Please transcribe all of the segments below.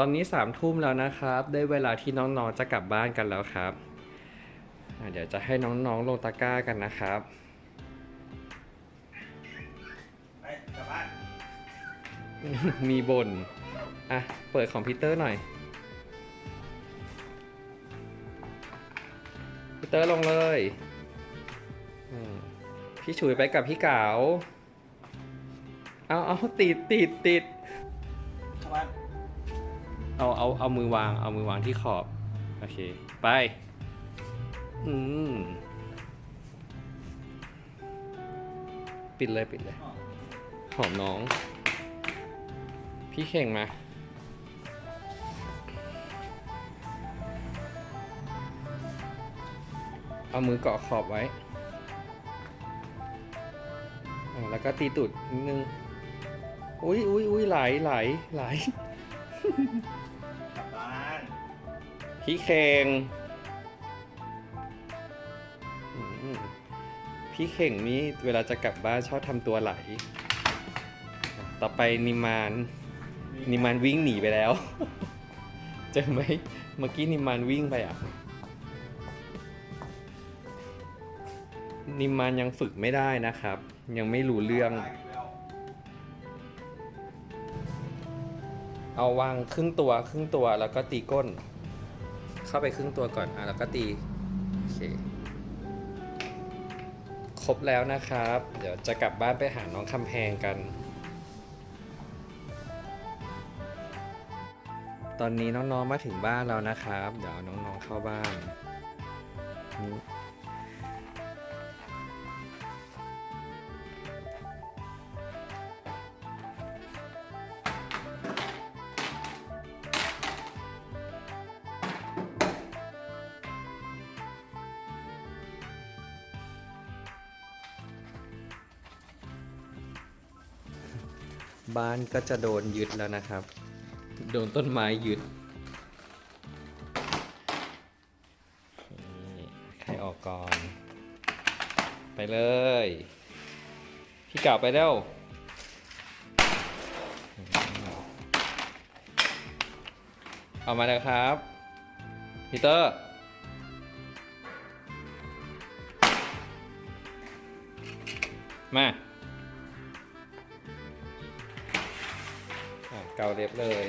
ตอนนี้สามทุ่มแล้วนะครับ ได้เวลาที่น้องๆจะกลับบ้านกันแล้วครับ เดี๋ยวจะให้น้องๆลงตะกร้ากันนะครับไปกลับบ้านมีบน อะ เปิดคอมพิวเตอร์หน่อยพีเตอร์ลงเลย พี่ฉุยไปกับพี่เก๋าเอาเอาติดติดติด เอาเอาเอามือวางเอามือวางที่ขอบโอเคไปอืมปิดเลยปิดเลย หอมน้อง พี่เข่งมาเอามือเกาะขอบไว้ แล้วก็ตีตุดนิดนึง อุ้ยอุ้ยอุ้ยไหลไหลไหล กลับบ้านพี่เข่งอืมพี่เข่งนี่เวลาจะกลับบ้านชอบทำตัวไหล ต่อไปนิมาน นิมานวิ่งหนีไปแล้ว เจอไหมเมื่อกี้นิมานวิ่งไปอะ นิมานยังฝึกไม่ได้นะครับ ยังไม่รู้เรื่อง เอาวางครึ่งตัวครึ่งตัวแล้วก็ตีก้น เข้าไปครึ่งตัวก่อนอะแล้วก็ตีโอเคครบแล้วนะครับ เดี๋ยวจะกลับบ้านไปหาน้องคำแพงกัน ตอนนี้น้องๆมาถึงบ้านแล้วนะครับ เดี๋ยวน้องๆเข้าบ้าน บ้านก็จะโดนยึดแล้วนะครับ โดนต้นไม้ยึด ใครออกก่อน ไปเลย พี่เก่าไปเร็วเอามาแล้วครับพีเตอร์มา เกาเล็บเลย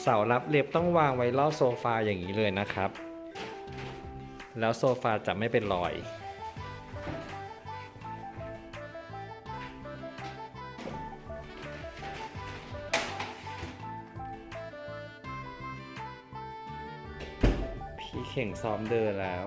เสารับเล็บต้องวางไว้รอบโซฟาอย่างนี้เลยนะครับ แล้วโซฟาจะไม่เป็นรอย เข่งซ้อมเดินแล้ว